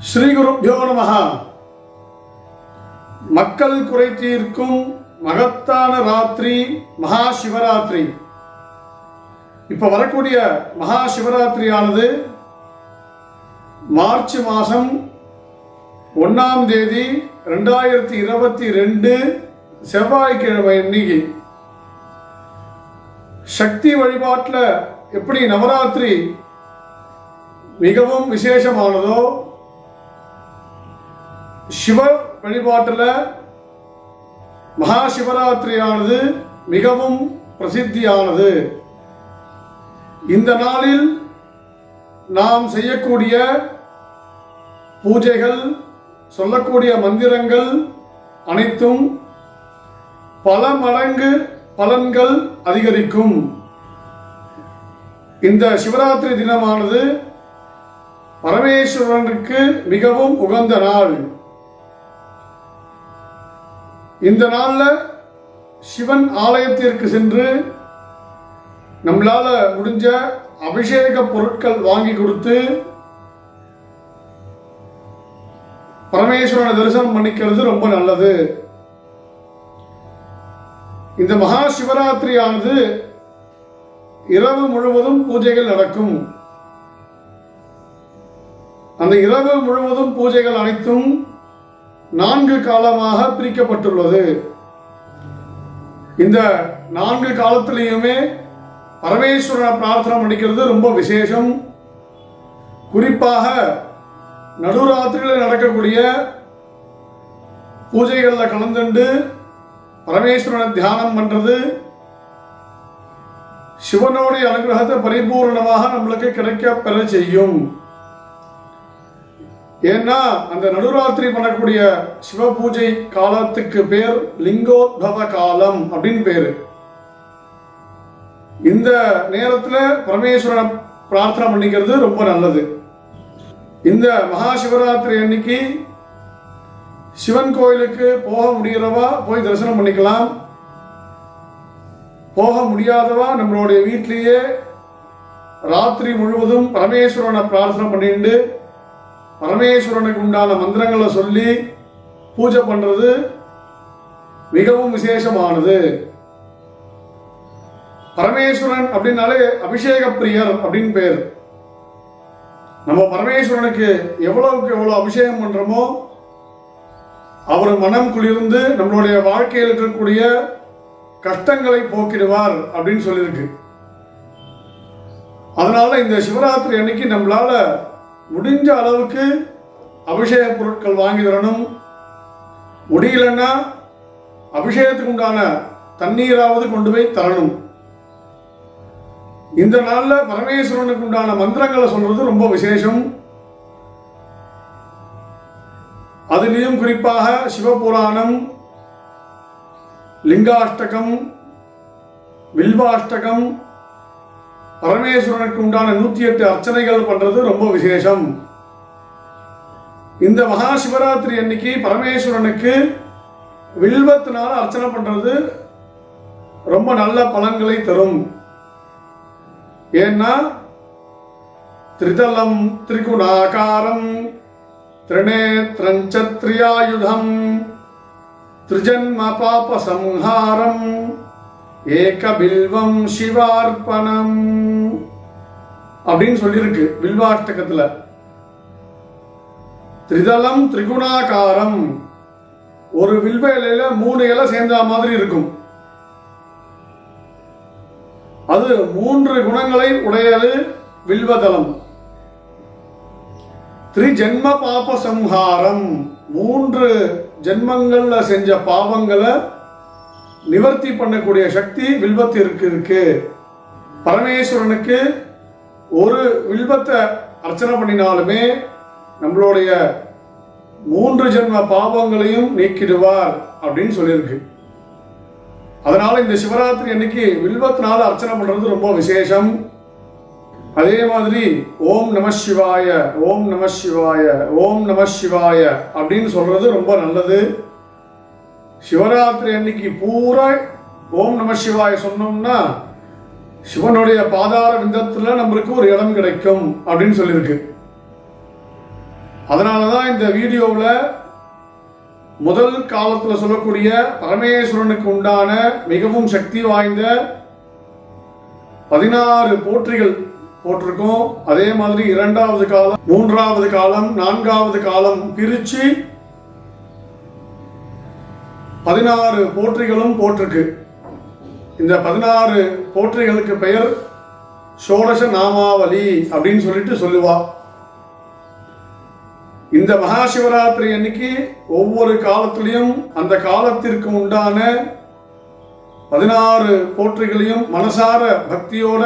ஸ்ரீ குருப்யோ மக்கள் குறை தீர்க்கும் மகத்தான ராத்திரி மகா சிவராத்திரி இப்ப வரக்கூடிய மகா சிவராத்திரியானது மார்ச் மாதம் ஒன்றாம் தேதி ரெண்டாயிரத்தி இருபத்தி ரெண்டு செவ்வாய்க்கிழமை இன்னைக்கு சக்தி வழிபாட்டில் எப்படி நவராத்திரி மிகவும் விசேஷமானதோ சிவ வழிபாட்டில் மகா சிவராத்திரியானது மிகவும் பிரசித்தியானது. இந்த நாளில் நாம் செய்யக்கூடிய பூஜைகள் சொல்லக்கூடிய மந்திரங்கள் அனைத்தும் பல மடங்கு பலன்கள் அதிகரிக்கும். இந்த சிவராத்திரி தினமானது பரமேஸ்வரனுக்கு மிகவும் உகந்த நாள். இந்த நாளில் சிவன் ஆலயத்திற்கு சென்று நம்மளால முடிஞ்ச அபிஷேக பொருட்கள் வாங்கி கொடுத்து பரமேஸ்வரனை தரிசனம் பண்ணிக்கிறது ரொம்ப நல்லது. இந்த மகா சிவராத்திரியானது இரவு முழுவதும் பூஜைகள் நடக்கும். அந்த இரவு முழுவதும் பூஜைகள் அனைத்தும் நான்கு காலமாக பிரிக்கப்பட்டுள்ளது. இந்த நான்கு காலத்திலையுமே பரமேஸ்வரனை பிரார்த்தனை பண்ணிக்கிறது ரொம்ப விசேஷம். குறிப்பாக நடுராத்திரியில் நடக்கக்கூடிய பூஜைகளில் கலந்துண்டு பரமேஸ்வரனை தியானம் பண்ணுறது சிவனுடைய அனுகிரகத்தை பரிபூர்ணமாக நம்மளுக்கு கிடைக்க பெற செய்யும். ஏன்னா அந்த நடுராத்திரி பண்ணக்கூடிய சிவ பூஜை காலத்துக்கு பேர் லிங்கோத்பவ காலம் அப்படின்னு பேரு. இந்த நேரத்துல பரமேஸ்வரனை பிரார்த்தனை பண்ணிக்கிறது ரொம்ப நல்லது. இந்த மகா சிவராத்திரி அன்னைக்கு சிவன் கோயிலுக்கு போக முடிகிறவா போய் தரிசனம் பண்ணிக்கலாம். போக முடியாதவா நம்மளுடைய வீட்டிலேயே ராத்திரி முழுவதும் பரமேஸ்வரனை பிரார்த்தனை பண்ணிட்டு பரமேஸ்வரனுக்கு உண்டான மந்திரங்களை சொல்லி பூஜை பண்றது மிகவும் விசேஷமானது. பரமேஸ்வரன் அப்படின்னாலே அபிஷேக பிரியர் அப்படின்னு பேர். நம்ம பரமேஸ்வரனுக்கு எவ்வளவுக்கு எவ்வளவு அபிஷேகம் பண்றோமோ அவர் மனம் குளிர்ந்து நம்மளுடைய வாழ்க்கையில் இருக்கக்கூடிய கஷ்டங்களை போக்கிடுவார் அப்படின்னு சொல்லியிருக்கு. அதனால இந்த சிவராத்திரி அன்னைக்கு நம்மளால முடிஞ்ச அளவுக்கு அபிஷேக பொருட்கள் வாங்கி தரணும் முடியலன்னா அபிஷேகத்துக்கு உண்டான தண்ணீராவது கொண்டு போய் தரணும். இந்த நாளில் பரமேஸ்வரனுக்கு உண்டான மந்திரங்களை சொல்றது ரொம்ப விசேஷம். அதுலேயும் குறிப்பாக சிவபுராணம் லிங்காஷ்டகம் வில்வாஷ்டகம் பரமேஸ்வரனுக்கு உண்டான நூத்தி எட்டு அர்ச்சனைகள் பண்றது ரொம்ப விசேஷம். இந்த மகா சிவராத்திரி அன்னைக்கு பரமேஸ்வரனுக்கு வில்வத்தினால அர்ச்சனை பண்றது ரொம்ப நல்ல பலன்களை தரும். ஏன்னா திரிதலம் திரிகுணாகாரம் திரிநேத்திரஞ்சத்ரியாயுதம் திரிஜன்ம பாப சம்ஹாரம் ஏகபில்வம் சிவார்ப்பணம். அப்படின்னு சொல்லியிருக்கு வில்வார்த்தகத்துல. திரிதலம் திரிகுணாகாரம். ஒரு வில்வ இலையில மூணு இலை சேர்ந்த மாதிரி இருக்கும். அது மூன்று குணங்களை உடையது வில்வதலம் திரிஜென்ம பாப சம்ஹாரம். மூன்று ஜென்மங்கள்ல செஞ்ச பாவங்களை நிவர்த்தி பண்ணக்கூடிய சக்தி வில்வத்திற்கு இருக்கு. பரமேஸ்வரனுக்கு ஒரு வில்வத்தை அர்ச்சனை பண்ணினாலுமே நம்மளுடைய மூன்று ஜென்ம பாவங்களையும் நீக்கிடுவார் அப்படின்னு சொல்லியிருக்கு. அதனால இந்த சிவராத்திரி அன்னைக்கு வில்வத்தினால அர்ச்சனை பண்றது ரொம்ப விசேஷம். அதே மாதிரி ஓம் நம சிவாய ஓம் நம சிவாய ஓம் நம சிவாய அப்படின்னு சொல்றது ரொம்ப நல்லது. சிவராத்திரி அன்னைக்கு பூரா ஓம் நம சிவாய சொன்னோம்னா சிவனுடைய பாதார விந்தத்துல நம்மளுக்கு ஒரு இடம் கிடைக்கும் அப்படின்னு சொல்லியிருக்கு. அதனாலதான் இந்த வீடியோவில் முதல் காலத்தில் சொல்லக்கூடிய பரமேஸ்வரனுக்கு உண்டான மிகவும் சக்தி வாய்ந்த பதினாறு போற்றிகள் போட்டிருக்கோம். அதே மாதிரி இரண்டாவது காலம் மூன்றாவது காலம் நான்காவது காலம் பிரிச்சு பதினாறு போற்றிகளும் போற்றுக்கு இந்த பதினாறு போற்றிகளுக்கு பெயர் ஷோடச நாமாவலி அப்படின்னு சொல்லிட்டு சொல்லுவா. இந்த மகா சிவராத்திரி அன்னைக்கு ஒவ்வொரு காலத்திலையும் அந்த காலத்திற்கு உண்டான பதினாறு போற்றிகளையும் மனசார பக்தியோட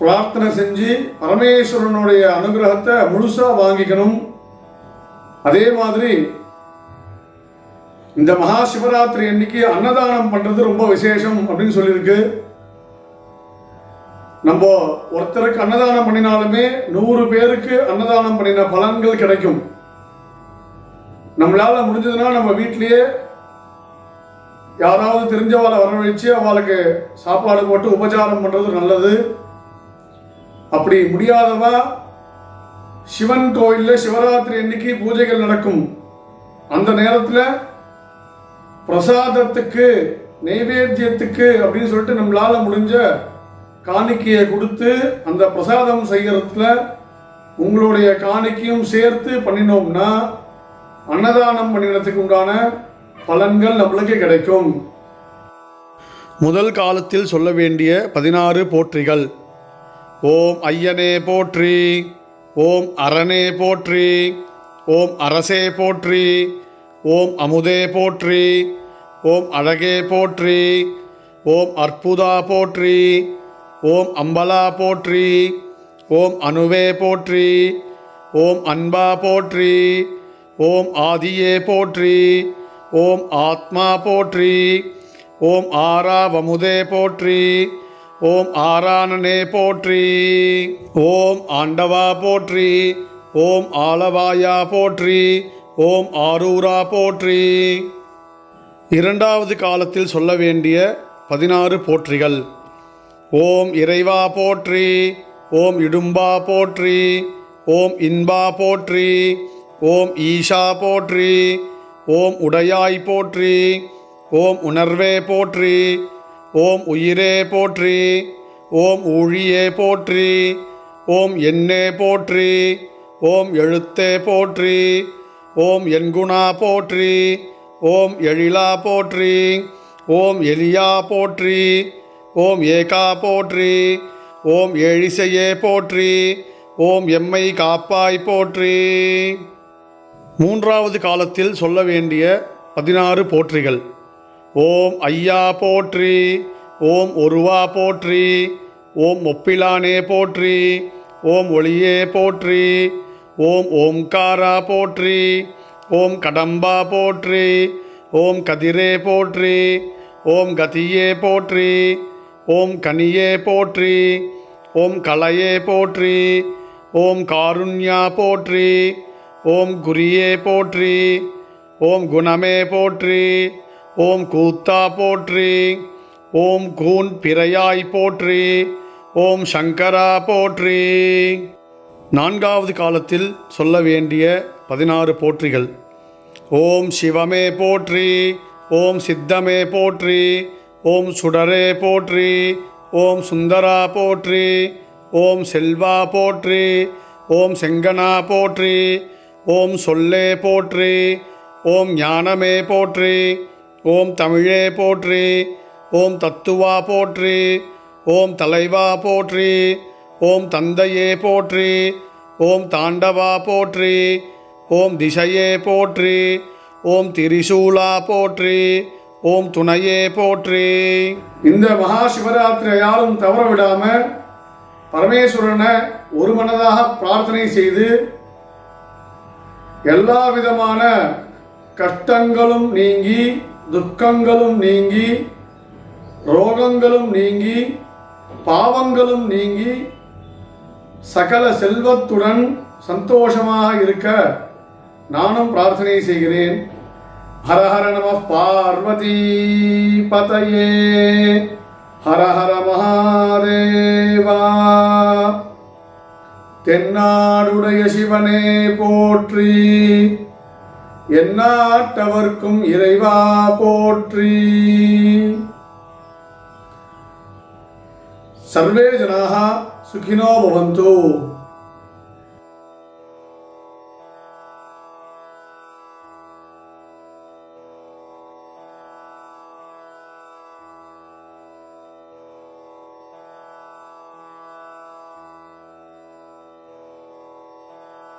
பிரார்த்தனை செஞ்சு பரமேஸ்வரனுடைய அனுகிரகத்தை முழுசா வாங்கிக்கணும். அதே மாதிரி இந்த மகா சிவராத்திரி அன்னைக்கு அன்னதானம் பண்றது ரொம்ப விசேஷம் அப்படின்னு சொல்லியிருக்கு. நம்ம ஒருத்தருக்கு அன்னதானம் பண்ணினாலுமே நூறு பேருக்கு அன்னதானம் பண்ணின பலன்கள் கிடைக்கும். நம்மளால முடிஞ்சதுன்னா நம்ம வீட்டிலேயே யாராவது தெரிஞ்சவளை வரவழைச்சு அவளுக்கு சாப்பாடு போட்டு உபச்சாரம் பண்றது நல்லது. அப்படி முடியாதவா சிவன் கோயில்ல சிவராத்திரி அன்னைக்கு பூஜைகள் நடக்கும். அந்த நேரத்தில் பிரசாதத்துக்கு நைவேத்தியத்துக்கு அப்படின்னு சொல்லிட்டு நம்மளால முடிஞ்ச காணிக்கையை கொடுத்து அந்த பிரசாதம் செய்யறதுல உங்களுடைய காணிக்கையும் சேர்த்து பண்ணினோம்னா அன்னதானம் பண்ணினத்துக்கு உண்டான பலன்கள் நம்மளுக்கு கிடைக்கும். முதல் காலத்தில் சொல்ல வேண்டிய பதினாறு போற்றிகள். ஓம் ஐயனே போற்றி ஓம் அரணே போற்றி ஓம் அரசே போற்றி ஓம் அமுதே போற்றி ஓம் அழகே போற்றி ஓம் அற்புதா போற்றி ஓம் அம்பலா போற்றி ஓம் அணுவே போற்றி ஓம் அன்பா போற்றி ஓம் ஆதியே போற்றி ஓம் ஆத்மா போற்றி ஓம் ஆராவமுதே போற்றி ஓம் ஆராணனே போற்றி ஓம் ஆண்டவா போற்றி ஓம் ஆலவாயா போற்றி ஓம் ஆரூரா போற்றி இரண்டாவது காலத்தில் சொல்ல வேண்டிய பதினாறு போற்றிகள் ஓம் இறைவா போற்றி ஓம் இடும்பா போற்றி ஓம் இன்பா போற்றி ஓம் ஈஷா போற்றி ஓம் உடையாய் போற்றி ஓம் உணர்வே போற்றி ஓம் உயிரே போற்றி ஓம் ஊழியே போற்றி ஓம் என்னே போற்றி ஓம் எழுத்தே போற்றி ஓம் என்குணா போற்றி ஓம் எழிலா போற்றி ஓம் எலியா போற்றி ஓம் ஏகா போற்றி ஓம் எழிசையே போற்றி ஓம் எம்மை காப்பாய் போற்றி. மூன்றாவது காலத்தில் சொல்ல வேண்டிய பதினாறு போற்றிகள். ஓம் ஐயா போற்றி ஓம் ஒருவா போற்றி ஓம் ஒப்பிலானே போற்றி ஓம் ஒளியே போற்றி ஓம் ஓம்காரா போற்றி ஓம் கடம்பா போற்றி ஓம் கதிரே போற்றி ஓம் கதியே போற்றி ஓம் கனியே போற்றி ஓம் கலையே போற்றி ஓம் காருண்யா போற்றி ஓம் குரியே போற்றி ஓம் குணமே போற்றி ஓம் கூத்தா போற்றி ஓம் கூன் பிறையாய் போற்றி ஓம் சங்கரா போற்றி நான்காவது காலத்தில் சொல்ல வேண்டிய பதினாறு போற்றிகள் ஓம் சிவமே போற்றி ஓம் சித்தமே போற்றி ஓம் சுடரே போற்றி ஓம் சுந்தரா போற்றி ஓம் செல்வா போற்றி ஓம் செங்கனா போற்றி ஓம் சொல்லே போற்றி ஓம் ஞானமே போற்றி ஓம் தமிழே போற்றி ஓம் தத்துவா போற்றி ஓம் தலைவா போற்றி ஓம் தந்தையே போற்றி ஓம் தாண்டவா போற்றி ஓம் திசையே போற்றி ஓம் திரிசூலா போற்றி ஓம் துணையே போற்றி. இந்த மகா சிவராத்திரி யாரும் தவற விடாம பரமேஸ்வரனை ஒரு மனதாக பிரார்த்தனை செய்து எல்லா விதமான கஷ்டங்களும் நீங்கி துக்கங்களும் நீங்கி ரோகங்களும் நீங்கி பாவங்களும் நீங்கி சகல செல்வத்துடன் சந்தோஷமாக இருக்க நானும் பிரார்த்தனை செய்கிறேன். ஹரஹர நம பார்வதி பதையே. ஹரஹர மகாதேவா. தென்னாடுடைய சிவனே போற்றி. எந்நாட்டவர்க்கும் இறைவா போற்றி. சர்வே ஜனாக சுகினோ பவந்தோ.